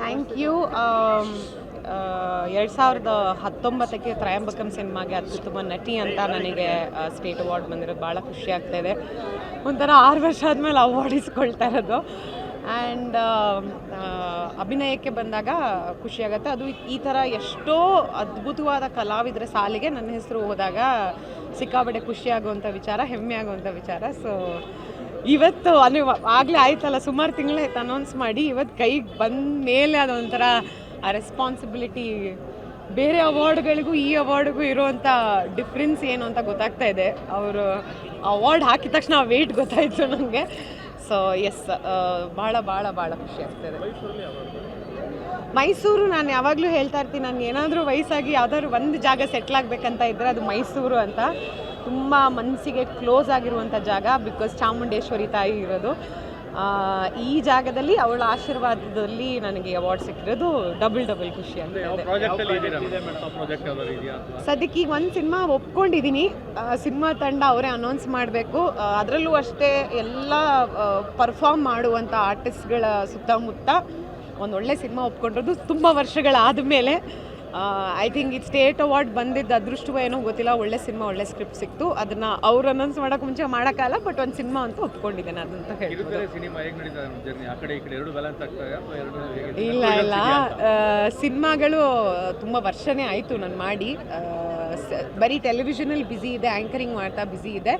Thank you ಎರಡು ಸಾವಿರದ ಹತ್ತೊಂಬತ್ತಕ್ಕೆ ತ್ರಯಾಂಬಕಂ ಸಿನಿಮಾಗೆ ಅತ್ಯುತ್ತಮ ನಟಿ ಅಂತ ನನಗೆ ಸ್ಟೇಟ್ ಅವಾರ್ಡ್ ಬಂದಿರೋದು ಭಾಳ ಖುಷಿ ಆಗ್ತಾ ಇದೆ. ಒಂಥರ ಆರು ವರ್ಷ ಆದಮೇಲೆ ಅವಾರ್ಡ್ ಇಸ್ಕೊಳ್ತಾ ಇರೋದು. ಆ್ಯಂಡ್ ಅಭಿನಯಕ್ಕೆ ಬಂದಾಗ ಖುಷಿಯಾಗತ್ತೆ ಅದು ಈ ಥರ ಎಷ್ಟೋ ಅದ್ಭುತವಾದ ಕಲಾವಿದರ ಸಾಲಿಗೆ ನನ್ನ ಹೆಸರು ಹೋದಾಗ ಸಿಕ್ಕಾಪಟ್ಟೆ ಖುಷಿಯಾಗುವಂಥ ವಿಚಾರ, ಹೆಮ್ಮೆ ಆಗುವಂಥ ವಿಚಾರ. ಸೊ ಇವತ್ತು ಅಂದರೆ ಆಗಲೇ ಆಯ್ತಲ್ಲ, ಸುಮಾರು ತಿಂಗಳಾಯ್ತು ಅನೌನ್ಸ್ ಮಾಡಿ. ಇವತ್ತು ಕೈಗೆ ಬಂದ ಮೇಲೆ ಅದೊಂಥರ ಆ ರೆಸ್ಪಾನ್ಸಿಬಿಲಿಟಿ ಬೇರೆ ಅವಾರ್ಡ್ಗಳಿಗೂ ಈ ಅವಾರ್ಡ್ಗೂ ಇರುವಂಥ ಡಿಫ್ರೆನ್ಸ್ ಏನು ಅಂತ ಗೊತ್ತಾಗ್ತಾ ಇದೆ. ಅವರು ಅವಾರ್ಡ್ ಹಾಕಿದ ತಕ್ಷಣ ವೇಟ್ ಗೊತ್ತಾಯಿತು ನನಗೆ. ಸೊ ಎಸ್ ಭಾಳ ಭಾಳ ಭಾಳ ಖುಷಿ ಆಗ್ತಾಯಿದೆ ಮೈಸೂರು ನಾನು ಯಾವಾಗಲೂ ಹೇಳ್ತಾ ಇರ್ತೀನಿ ನಾನು ಏನಾದರೂ ವಯಸ್ಸಾಗಿ ಯಾವ್ದಾದ್ರು ಒಂದು ಜಾಗ ಸೆಟ್ಲ್ ಆಗಬೇಕಂತ ಇದ್ದರೆ ಅದು ಮೈಸೂರು ಅಂತ. ತುಂಬ ಮನಸ್ಸಿಗೆ ಕ್ಲೋಸ್ ಆಗಿರುವಂಥ ಜಾಗ ಬಿಕಾಸ್ ಚಾಮುಂಡೇಶ್ವರಿ ತಾಯಿ ಇರೋದು. ಆ, ಈ ಜಾಗದಲ್ಲಿ ಅವಳ ಆಶೀರ್ವಾದದಲ್ಲಿ ನನಗೆ ಅವಾರ್ಡ್ ಸಿಕ್ಕಿರೋದು ಡಬಲ್ ಡಬಲ್ ಖುಷಿ ಆಗ್ತದೆ ಯಾವ್ದಾದ್ರು ಸದ್ಯಕ್ಕೆ ಈಗ ಒಂದು ಸಿನಿಮಾ ಒಪ್ಕೊಂಡಿದ್ದೀನಿ ಸಿನಿಮಾ ತಂಡ ಅವರೇ ಅನೌನ್ಸ್ ಮಾಡಬೇಕು. ಅದರಲ್ಲೂ ಅಷ್ಟೇ ಎಲ್ಲ ಪರ್ಫಾರ್ಮ್ ಮಾಡುವಂಥ ಆರ್ಟಿಸ್ಟ್ಗಳ ಸುತ್ತಮುತ್ತ ಒಂದು ಒಳ್ಳೆ ಸಿನಿಮಾ ಒಪ್ಕೊಂಡಿರೋದು ತುಂಬ ವರ್ಷಗಳಾದ ಮೇಲೆ ಐ ಥಿಂಕ್ ಇದು ಸ್ಟೇಟ್ ಅವಾರ್ಡ್ ಬಂದಿದ್ದ ಅದೃಷ್ಟವೋ ಏನೋ ಗೊತ್ತಿಲ್ಲ. ಒಳ್ಳೆ ಸಿನಿಮಾ ಒಳ್ಳೆ ಸ್ಕ್ರಿಪ್ಟ್ ಸಿಕ್ತು. ಅದನ್ನ ಅವ್ರು ಅನೌನ್ಸ್ ಮಾಡೋಕೆ ಮುಂಚೆ ಮಾಡೋಕ್ಕಲ್ಲ ಬಟ್ ಒಂದು ಸಿನಿಮಾ ಅಂತ ಒಪ್ಕೊಂಡಿದ್ದೇನೆ ಅದಂತ ಹೇಳ್ಬೋದು. ಇಲ್ಲ ಇಲ್ಲ. ಸಿನಿಮಾಗಳು ತುಂಬ ವರ್ಷನೇ ಆಯಿತು ನಾನು ಮಾಡಿ. ಬರೀ ಟೆಲಿವಿಷನಲ್ಲಿ ಬ್ಯುಸಿ ಇದೆ ಆ್ಯಂಕರಿಂಗ್ ಮಾಡ್ತಾ ಬ್ಯುಸಿ ಇದೆ.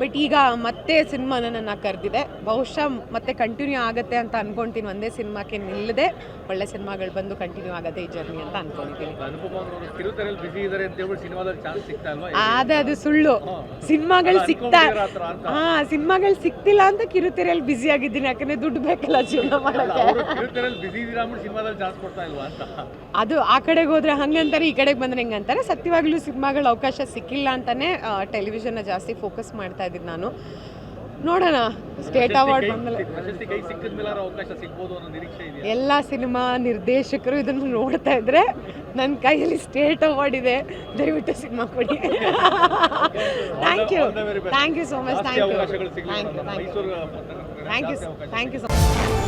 ಬಟ್ ಈಗ ಮತ್ತೆ ಸಿನಿಮಾ ನನ್ನ ಕರೆದಿದೆ. ಬಹುಶಃ ಮತ್ತೆ ಕಂಟಿನ್ಯೂ ಆಗುತ್ತೆ ಅಂತ ಅನ್ಕೊಂತೀನಿ. ಒಂದೇ ಸಿನಿಮಾಕ್ಕೆ ನಿಲ್ಲದೆ ಒಳ್ಳೆ ಸಿನಿಮಾಗಳು ಬಂದು ಕಂಟಿನ್ಯೂ ಆಗುತ್ತೆ ಈ ಜರ್ನಿ ಅಂತ ಅನ್ಕೊಂಡಿದ್ದೀನಿ. ಬಿಸಿ ಆದ್ರೆ ಅದು ಸುಳ್ಳು. ಸಿನಿಮಾಗಳು ಸಿಗ್ತಾ? ಹಾ ಸಿನಿಮಾಗಳು ಸಿಗ್ತಿಲ್ಲ ಅಂತ ಕಿರುತೆರೆಯಲ್ಲಿ ಬ್ಯುಸಿ ಆಗಿದ್ದೀನಿ. ಯಾಕಂದ್ರೆ ದುಡ್ಡು ಬೇಕಲ್ಲ ಜೀವನ ಮಾಡಕ್ಕೆ. ಬಿಸಿ ಅದು ಆ ಕಡೆಗೆ ಹೋದ್ರೆ ಹಂಗಂತಾರೆ ಈ ಕಡೆಗೆ ಬಂದ್ರೆ ಹೆಂಗಂತಾರೆ. ಸತ್ಯವಾಗ್ಲೂ ಸಿನಿಮಾಗಳ ಅವಕಾಶ ಸಿಕ್ಕಿಲ್ಲ ಅಂತಾನೆ ಟೆಲಿವಿಷನ್ನ ಜಾಸ್ತಿ ಫೋಕಸ್ ಮಾಡ್ತಾ ಇದ್ದೀನಿ ನಾನು. ನೋಡೋಣ. ಸ್ಟೇಟ್ ಅವಾರ್ಡ್ ಬಂದಮೇಲೆ. ಎಲ್ಲ ಸಿನಿಮಾ ನಿರ್ದೇಶಕರು ಇದನ್ನು ನೋಡ್ತಾ ಇದ್ರೆ ನನ್ನ ಕೈಯಲ್ಲಿ ಸ್ಟೇಟ್ ಅವಾರ್ಡ್ ಇದೆ. ದಯವಿಟ್ಟು ಸಿನಿಮಾ ಕೊಡಿ. Thank you thank you so much thank you thank you thank you so much